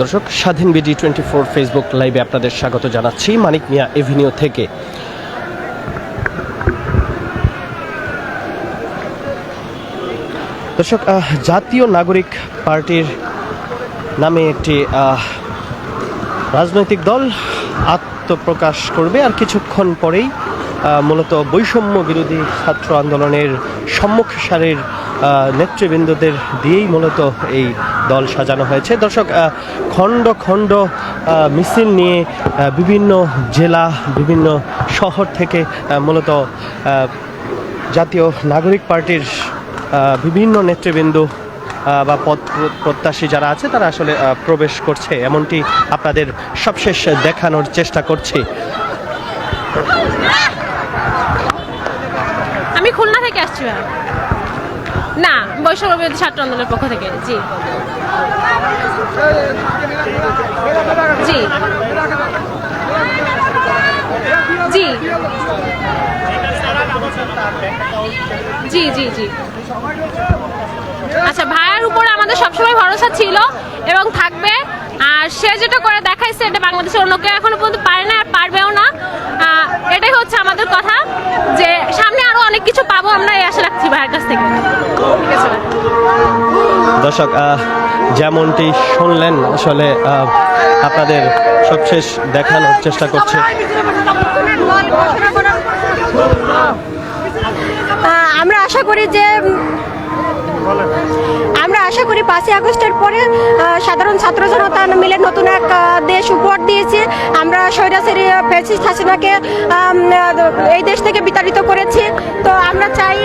দর্শক, স্বাধীন BD twenty four Facebook লাইভে আপনাদের স্বাগত জানাচ্ছি মানিক মিয়া এভিনিউ থেকে। দর্শক জাতীয় নাগরিক পার্টির নামে একটি রাজনৈতিক দল আত্মপ্রকাশ করবে আর কিছুক্ষণ পরেই মূলত বৈষম্য বিরোধী ছাত্র আন্দোলনের সম্মুখ সারির নেতৃবৃন্দদের দিয়েই মূলত এই দল সাজানো হয়েছে। দর্শক খণ্ড খণ্ড মিছিল নিয়ে বিভিন্ন জেলা, বিভিন্ন শহর থেকে মূলত জাতীয় নাগরিক পার্টির বিভিন্ন নেতৃবৃন্দ বা পদ প্রত্যাশী যারা আছে, তারা আসলে প্রবেশ করছে। এমনটি আপনাদের সবশেষ দেখানোর চেষ্টা করছি। আমি খুলনা থেকে আসছি না ছাত্র আন্দোলনের পক্ষ থেকে, জি। জি। জি। জি জি জি। আচ্ছা ভাইয়ার উপরে আমাদের সবসময় ভরসা ছিল এবং থাকবে। আর সে যেটা করে দেখাইছে, এটা বাংলাদেশের অন্য কেউ এখনও পর্যন্ত পারে না আর পারবেও দর্শক যেমনটি শুনলেন আসলে আপনাদের সবশেষ দেখানোর চেষ্টা করছে। আমরা আশা করি যে আশা করি পাঁচই আগস্টের পরে সাধারণ ছাত্র জনতা মিলে নতুন এক দেশ উপহার দিয়েছে। আমরা স্বৈরাচারী ফ্যাসিস্ট হাসিনাকে এই দেশ থেকে বিতাড়িত করেছি। তো আমরা চাই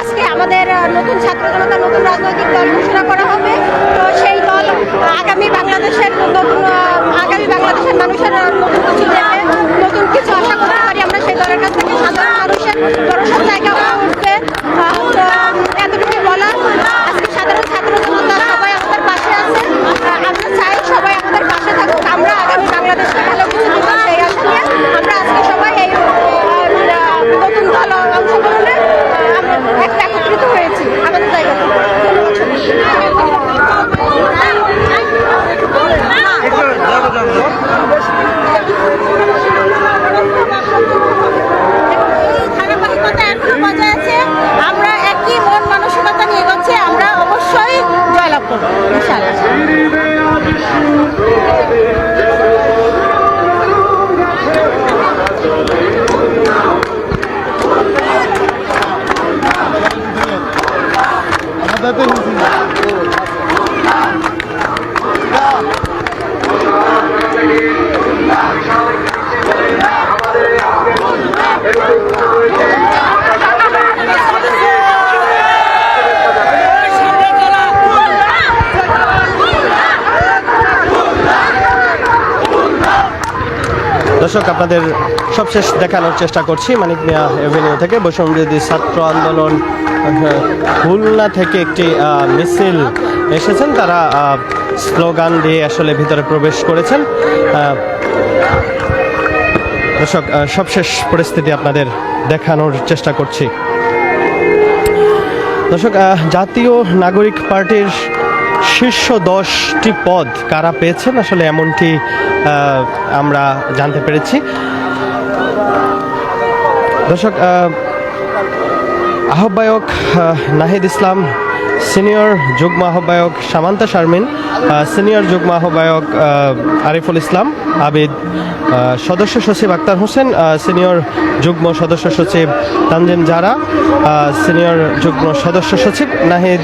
আজকে আমাদের নতুন ছাত্র জনতা নতুন রাজনৈতিক দল ঘোষণা করা হবে। তো সেই দল আগামী বাংলাদেশের নতুন আগামী বাংলাদেশের মানুষের নতুন কিছু দেখে নতুন কিছু আশা করতে পারি আমরা সেই দলের কাছ থেকে সাধারণ মানুষের দর্শক, আপনাদের সবশেষ দেখানোর চেষ্টা করছি মানিক মিয়া এভিনিউ থেকে। বৈষম্য ছাত্র আন্দোলন খুলনা থেকে একটি মিছিল এসেছেন। তারা স্লোগান দিয়ে আসলে ভিতরে প্রবেশ করেছেন। দর্শক সবশেষ পরিস্থিতি আপনাদের দেখানোর চেষ্টা করছি। দর্শক জাতীয় নাগরিক পার্টির শীর্ষ দশটি পদ কারা পেয়েছেন? আসলে এমনটি আমরা জানতে পেরেছি। দর্শক আহ্বায়ক আহ, নাহিদ ইসলাম সিনিয়র যুগ্ম আহ্বায়ক সামান্তা শারমিন সিনিয়র যুগ্ম আহ্বায়ক আরিফুল ইসলাম আবিদ সদস্য সচিব আক্তার হোসেন সিনিয়র যুগ্ম সদস্য সচিব তানজিম জারা সিনিয়র যুগ্ম সদস্য সচিব নাহিদ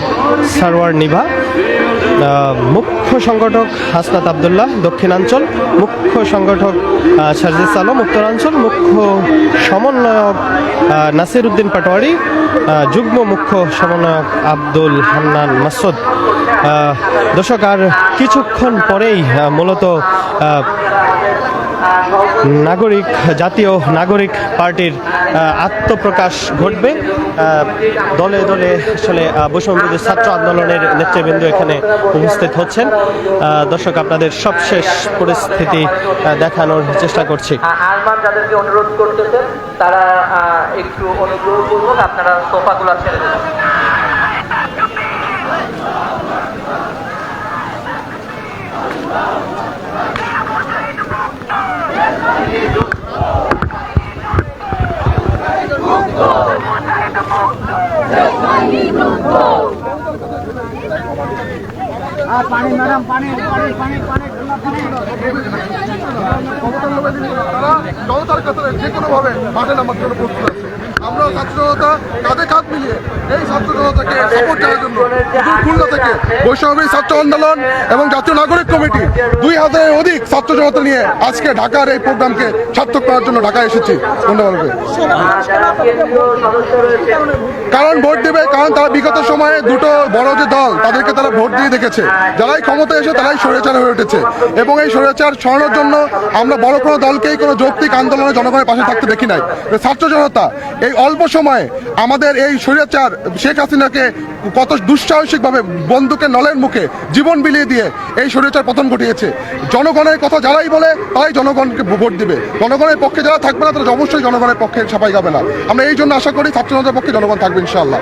সারওয়ার নিভা। মুখ্য সংগঠক হাসনাত আবদুল্লাহ, দক্ষিণাঞ্চল, মুখ্য সংগঠক সার্জিস আলম, উত্তরাঞ্চল, মুখ্য সমন্বয়ক নাসির উদ্দিন পাটোয়ারি যুগ্ম মুখ্য সমন্বয়ক আব্দুল হান্নান মাসুদ। দর্শক, আর কিছুক্ষণ পরেই মূলত নাগরিক জাতীয় নাগরিক পার্টির আত্মপ্রকাশ ঘটবে। দলে দলে আসলে আহ, বৈষম্য ছাত্র আন্দোলনের নেতৃবৃন্দ এখানে উপস্থিত হচ্ছেন। দর্শক আপনাদের সবশেষ পরিস্থিতি দেখানোর চেষ্টা করছি। আরমান যাদেরকে অনুরোধ করতেছেন তারা একটু অনুগ্রহপূর্বক আপনারা সোফাগুলো ছেড়ে দেবেন পানি ম্যাডাম পানি পানি পানি পানি জনতার কাতারে যে কোনোভাবে মাঠে নামার জন্য প্রস্তুত আছে আমরা ছাত্র জনতা কাঁধে কাঁধ মিলিয়ে এই ছাত্র জনতাকে সাপোর্ট দেওয়ার জন্য খুলনা থেকে বৈষম্য ছাত্র আন্দোলন এবং জাতীয় নাগরিক কমিটি দুই হাজারের অধিক ছাত্র জনতা নিয়ে আজকে ঢাকার এই প্রোগ্রামকে সার্থক করার জন্য ঢাকায় এসেছি। ধন্যবাদ কারণ ভোট দেবে, কারণ তারা বিগত সময়ে দুটো বড় যে দল, তাদেরকে তারা ভোট দিয়ে দেখেছে। যারাই ক্ষমতায় এসে তারাই স্বৈরাচার হয়ে উঠেছে। এবং এই স্বৈরাচার সরানোর জন্য আমরা বড় কোনো দলকেই কোনো যৌক্তিক আন্দোলনে জনগণের পাশে থাকতে দেখি নাই। ছাত্র জনতা, এই অল্প সময়ে আমাদের এই স্বৈরাচার শেখ হাসিনাকে কত দুঃসাহসিকভাবে বন্দুকের নলের মুখে জীবন বিলিয়ে দিয়ে এই স্বৈরাচার পতন ঘটিয়েছে। জনগণের কথা যারাই বলে তাই জনগণকে ভোট দিবে। জনগণের পক্ষে যারা থাকবে না তারা অবশ্যই জনগণের পক্ষে ছাপাই যাবে না। আমরা এই জন্য আশা করি ছাত্র জনতার পক্ষে জনগণ থাকবে ইনশাআল্লাহ।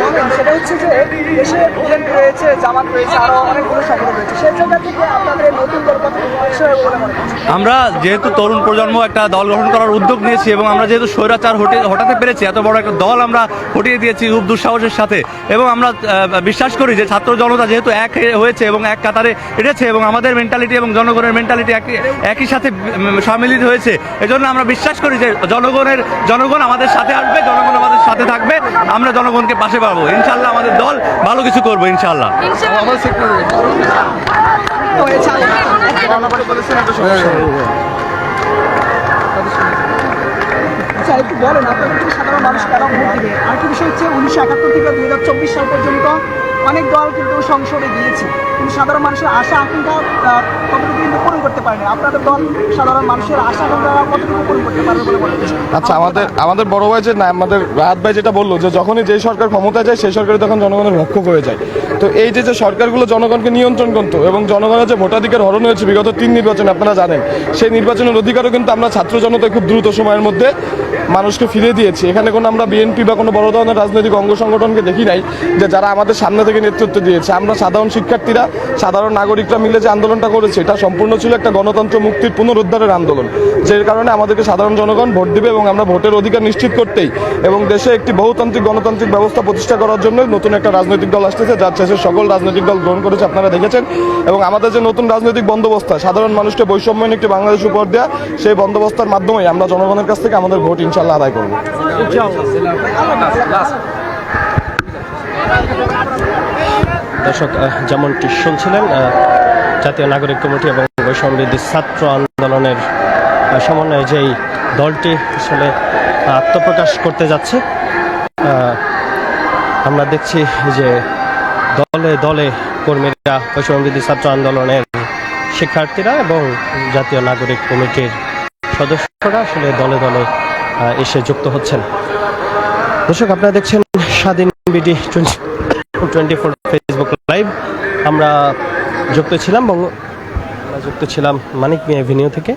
বলবেন সেটা হচ্ছে যে দেশে বিএনপি রয়েছে জামাত রয়েছে আরও অনেকগুলো সংগঠন রয়েছে। সেই জায়গা থেকে আপনাদের নতুন দল কত বিষয় বলে করছেন আমরা যেহেতু তরুণ প্রজন্ম একটা দল গঠন করার উদ্যোগ নিয়েছি এবং আমরা যেহেতু স্বৈরাচার হটে হটাতে পেরেছি এত বড় একটা দল আমরা হটিয়ে দিয়েছি খুব দুঃসাহসের সাথে। এবং আমরা বিশ্বাস করি যে ছাত্র জনতা যেহেতু এক হয়ে- হয়েছে এবং এক কাতারে এটেছে এবং আমাদের মেন্টালিটি এবং জনগণের মেন্টালিটি একই একই সাথে সম্মিলিত হয়েছে এজন্য আমরা বিশ্বাস করি যে জনগণের জনগণ আমাদের সাথে আসবে জনগণ আমাদের সাথে থাকবে আমরা জনগণকে পাশে পাবো। ইনশাল্লাহ আমাদের দল ভালো কিছু করব ইনশাল্লাহ আমার আচ্ছা একটু বলেন আপনার কাছে সাধারণ মানুষ কেন ভোট দিবে? আর কি বিষয় হচ্ছে, উনিশশো একাত্তর থেকে দুই হাজার চব্বিশ সাল পর্যন্ত অনেক দল কিন্তু সংসদে গিয়েছে। কিন্তু সাধারণ মানুষের আশা, আকাঙ্ক্ষা কতটুকু কিন্তু পূরণ করতে পারেনি। আপনাদের দল সাধারণ মানুষের আশা, আকাঙ্ক্ষা কতটুকু পূরণ করতে পারবে বলে মনে আচ্ছা আমাদের আমাদের বড় ভাই যে না, আমাদের রাহাত ভাই যেটা বলল যে যখনই যে সরকার ক্ষমতায় যায়, সেই সরকার তখন জনগণের ভক্ষক হয়ে যায়। তো এই যে যে সরকারগুলো জনগণকে নিয়ন্ত্রণ করতো এবং জনগণের যে ভোটাধিকার হরণ হয়েছে বিগত তিন নির্বাচনে, আপনারা জানেন, সেই নির্বাচনের অধিকারও কিন্তু আমরা ছাত্র জনতা খুব দ্রুত সময়ের মধ্যে মানুষকে ফিরে দিয়েছি। এখানে কোনো আমরা বিএনপি বা কোনো বড় ধরনের রাজনৈতিক অঙ্গ সংগঠনকে দেখি নাই যে যারা আমাদের সামনে থেকে নেতৃত্ব দিয়েছে। আমরা সাধারণ শিক্ষার্থীরা, সাধারণ নাগরিকরা মিলে যে আন্দোলনটা করেছে, এটা সম্পূর্ণ ছিল একটা গণতন্ত্র মুক্তির পুনরুদ্ধারের আন্দোলন যে কারণে আমাদেরকে সাধারণ জনগণ ভোট দিবে এবং আমরা ভোটের অধিকার নিশ্চিত করতেই এবং দেশে একটি বহুতান্ত্রিক গণতান্ত্রিক ব্যবস্থা প্রতিষ্ঠা করার জন্য নতুন একটা রাজনৈতিক দল আসতেছে, যার শেষে সকল রাজনৈতিক দল গ্রহণ করেছে, আপনারা দেখেছেন। এবং আমাদের যে নতুন রাজনৈতিক বন্দোবস্ত, সাধারণ মানুষকে বৈষম্যহীন একটি বাংলাদেশ উপর দেওয়া সেই বন্দোবস্তার মাধ্যমে আমরা জনগণের কাছ থেকে আমাদের ভোট ইনশাল্লাহ আদায় করব। দর্শক যেমনটি শুনছিলেন জাতীয় নাগরিক কমিটি এবং বৈষম্যবিদ্যুৎ ছাত্র আন্দোলনের সমন্বয়ে যেই দলটি আসলে আত্মপ্রকাশ করতে যাচ্ছে আমরা দেখছি যে দলে দলে কর্মীরা বৈষম্যবিদ্যুৎ ছাত্র আন্দোলনের শিক্ষার্থীরা এবং জাতীয় নাগরিক কমিটির সদস্যরা আসলে দলে দলে এসে যুক্ত হচ্ছেন। দর্শক, আপনারা দেখছেন Swadhin BD twenty four Facebook live আমরা যুক্ত ছিলাম বঙ্গ যুক্ত ছিলাম মানিক মিয়া এভিনিউ থেকে।